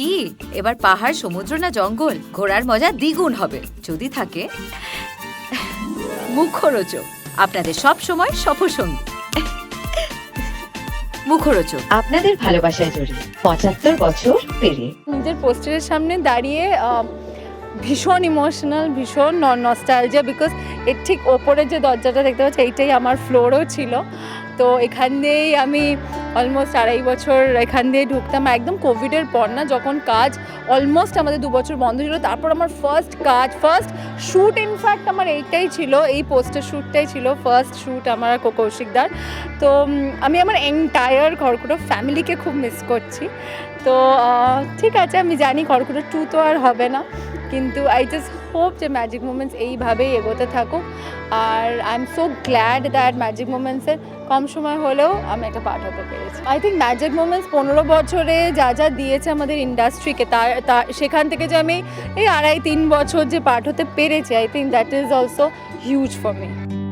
কি? এবার পাহাড় সমুদ্র না জঙ্গল? ঘোরার মজা দ্বিগুণ হবে। যদি থাকে মুখরোচক। আপনাদের সব সময় সফরসঙ্গী। মুখরোচক। আপনাদের ভালোবাসায় জড়িয়ে পঁচাত্তর বছর পেরিয়ে। নিজের পোস্টারের সামনে দাঁড়িয়ে ভীষণ ইমোশনাল ভীষণ নস্টালজিয়া বিকজ এর ঠিক ওপরে যে দরজাটা দেখতে পাচ্ছি এইটাই আমার ফ্লোরও ছিল। তো এখান দিয়েই আমি অলমোস্ট আড়াই বছর এখান দিয়ে ঢুকতাম, একদম কোভিডের পর না, যখন কাজ অলমোস্ট আমাদের দু বছর বন্ধ ছিল, তারপর আমার ফার্স্ট কাজ ফার্স্ট শ্যুট ইনফ্যাক্ট আমার এইটাই ছিল, এই পোস্টার শ্যুটটাই ছিল ফার্স্ট শ্যুট আমার কৌশিকদার তো আমি আমার এন্টায়ার খড়কুটো ফ্যামিলিকে খুব মিস করছি। তো ঠিক আছে, আমি জানি খড়কুটো টু তো আর হবে না। কিন্তু আই জাস্ট হোপ যে ম্যাজিক মুমেন্টস এইভাবেই এগোতে থাকুক। আর I am so glad that magic মুমেন্টসের কম সময় হলেও আমি একটা পার্ট হতে পেরেছি। আই থিঙ্ক ম্যাজিক মুমেন্টস পনেরো বছরে যা যা দিয়েছে আমাদের ইন্ডাস্ট্রিকে তার তা সেখান থেকে যে আমি এই আড়াই তিন বছর যে পার্ট হতে পেরেছি I think that is also huge for me